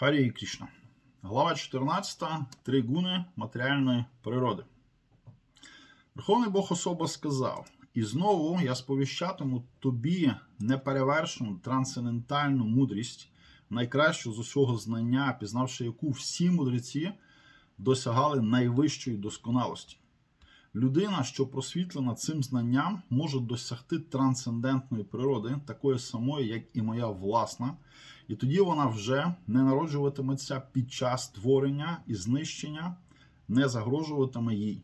Харі Крішна. Глава 14. Три гуни матеріальної природи. Верховний Бог особа сказав: І знову я сповіщатиму тобі неперевершену трансцендентальну мудрість, найкращу з усього знання, пізнавши яку всі мудреці досягали найвищої досконалості. Людина, що просвітлена цим знанням, може досягти трансцендентної природи, такої самої, як і моя власна, і тоді вона вже не народжуватиметься під час творення і знищення, не загрожуватиме їй.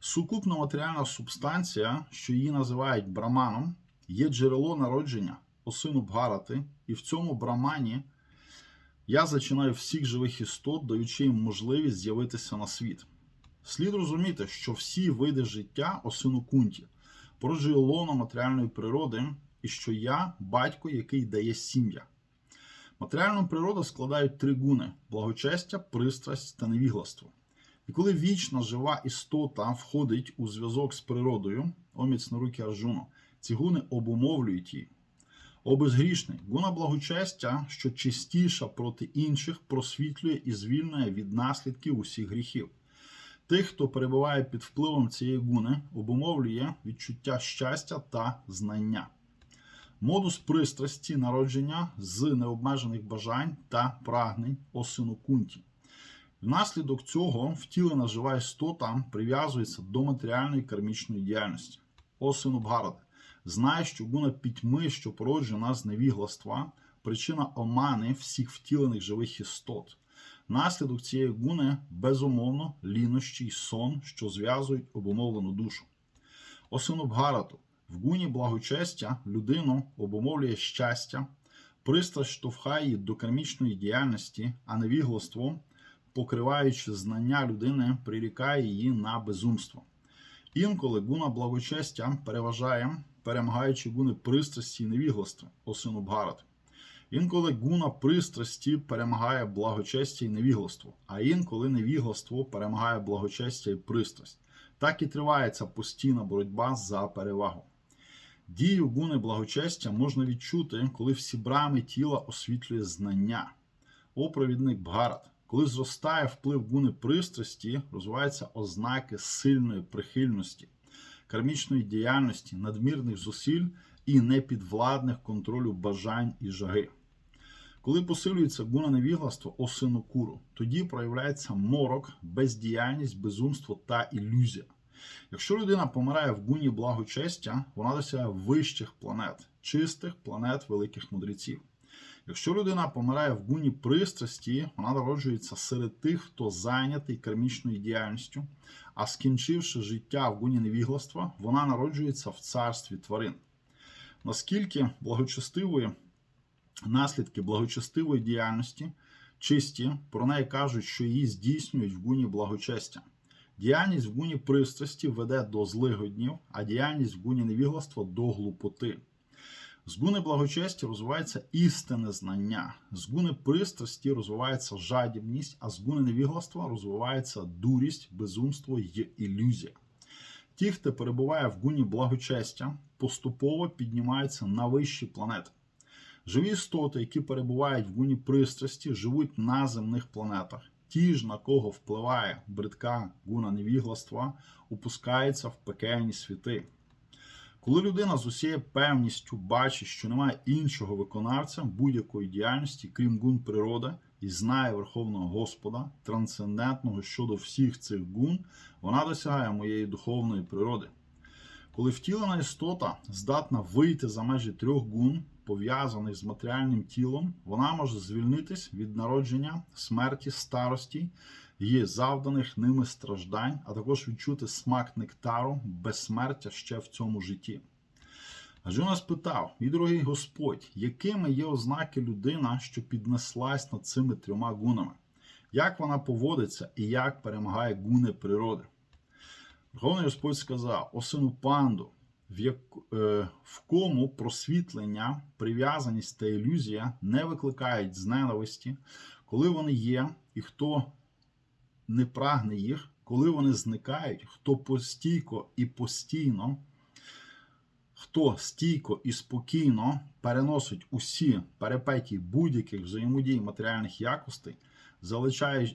Сукупна матеріальна субстанція, що її називають браманом, є джерело народження осину Бгарати, і в цьому брамані я зачинаю всіх живих істот, даючи їм можливість з'явитися на світ. Слід розуміти, що всі види життя осину кунті породжує лоно матеріальної природи, і що я батько, який дає сім'я. Матеріальну природу складають три гуни: благочестя, пристрасть та невігластво. І коли вічна жива істота входить у зв'язок з природою, оміць на руки Арджуну, ці гуни обумовлюють її. О безгрішний, гуна благочестя, що чистіша проти інших, просвітлює і звільняє від наслідків усіх гріхів. Тих, хто перебуває під впливом цієї гуни, обумовлює відчуття щастя та знання. Модус пристрасті народження з необмежених бажань та прагнень осину кунті. Внаслідок цього втілена жива істота прив'язується до матеріальної кармічної діяльності. Осину Бгарати. Знає, що гуна пітьми, що породжена з невігластва, причина омани всіх втілених живих істот. Наслідок цієї гуни, безумовно, лінощі й сон, що зв'язують обумовлену душу. Осину Бгарату. В гуні благочестя людину обумовлює щастя, пристрасть штовхає її до кармічної діяльності, а невігластво, покриваючи знання людини, прирікає її на безумство. Інколи гуна благочестя переважає, перемагаючи гуни пристрасті і невігластва, осину Бгарат. Інколи гуна пристрасті перемагає благочестя і невігластво, а інколи невігластво перемагає благочестя і пристрасть. Так і триває ця постійна боротьба за перевагу. Дію гуни благочестя можна відчути, коли всі брами тіла освітлює знання. О провідник Бгарат. Коли зростає вплив гуни пристрасті, розвиваються ознаки сильної прихильності, кармічної діяльності, надмірних зусиль і непідвладних контролю бажань і жаги. Коли посилюється гуна невігластво осину куру, тоді проявляється морок, бездіяльність, безумство та ілюзія. Якщо людина помирає в гуні благочестя, вона досягає вищих планет, чистих планет великих мудреців. Якщо людина помирає в гуні пристрасті, вона народжується серед тих, хто зайнятий кармічною діяльністю, а скінчивши життя в гуні невігластва, вона народжується в царстві тварин. Наскільки благочестивої наслідки благочестивої діяльності чисті, про неї кажуть, що її здійснюють в гуні благочестя. Діяльність в гуні пристрасті веде до злигоднів, а діяльність в гуні невігластва до глупоти. З гуни благочесті розвивається істинне знання, з гуни пристрасті розвивається жадібність, а з гуни невігластва розвивається дурість, безумство й ілюзія. Ті, хто перебуває в гуні благочестя, поступово піднімаються на вищі планети. Живі істоти, які перебувають в гуні пристрасті, живуть на земних планетах. Ті ж, на кого впливає бридка гуна невігластва, опускаються в пекельні світи. Коли людина з усією певністю бачить, що немає іншого виконавця будь-якої діяльності, крім гун природи, і знає Верховного Господа, трансцендентного щодо всіх цих гун, вона досягає моєї духовної природи. Коли втілена істота здатна вийти за межі трьох гун, пов'язаних з матеріальним тілом, вона може звільнитись від народження, смерті, старості і завданих ними страждань, а також відчути смак нектару, безсмертя ще в цьому житті. Жона спитав: мій дорогий Господь, якими є ознаки людина, що піднеслась над цими трьома гунами? Як вона поводиться і як перемагає гуни природи? Верховний Господь сказав: О сину панду, е, в кому просвітлення, прив'язаність та ілюзія не викликають з ненависті, коли вони є, і хто не прагне їх, коли вони зникають, хто постійко і постійно хто стійко і спокійно переносить усі перепеті будь-яких взаємодій матеріальних якостей,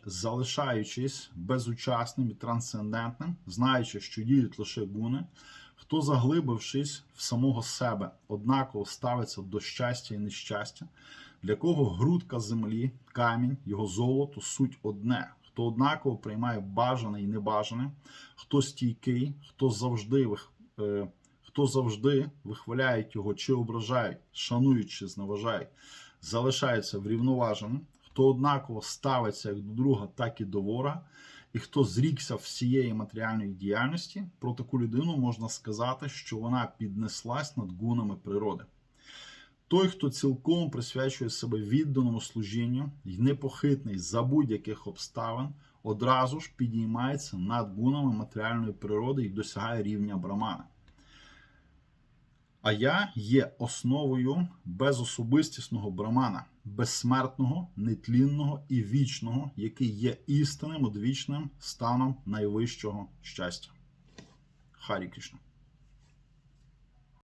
залишаючись безучасним і трансцендентним, знаючи, що діють лише гуни, хто, заглибившись в самого себе, однаково ставиться до щастя і нещастя, для кого грудка землі, камінь, його золото суть одне, хто однаково приймає бажане і небажане, хто стійкий, хто завжди е, хто завжди вихваляють його чи ображають, шанують чи зневажають, залишається врівноваженим, хто однаково ставиться як до друга, так і до ворога, і хто зрікся всієї матеріальної діяльності, про таку людину можна сказати, що вона піднеслась над гунами природи. Той, хто цілком присвячує себе відданому служінню і непохитний за будь-яких обставин, одразу ж підіймається над гунами матеріальної природи і досягає рівня брамана. А я є основою безособистісного брамана, безсмертного, нетлінного і вічного, який є істинним одвічним станом найвищого щастя. Харі Кришна.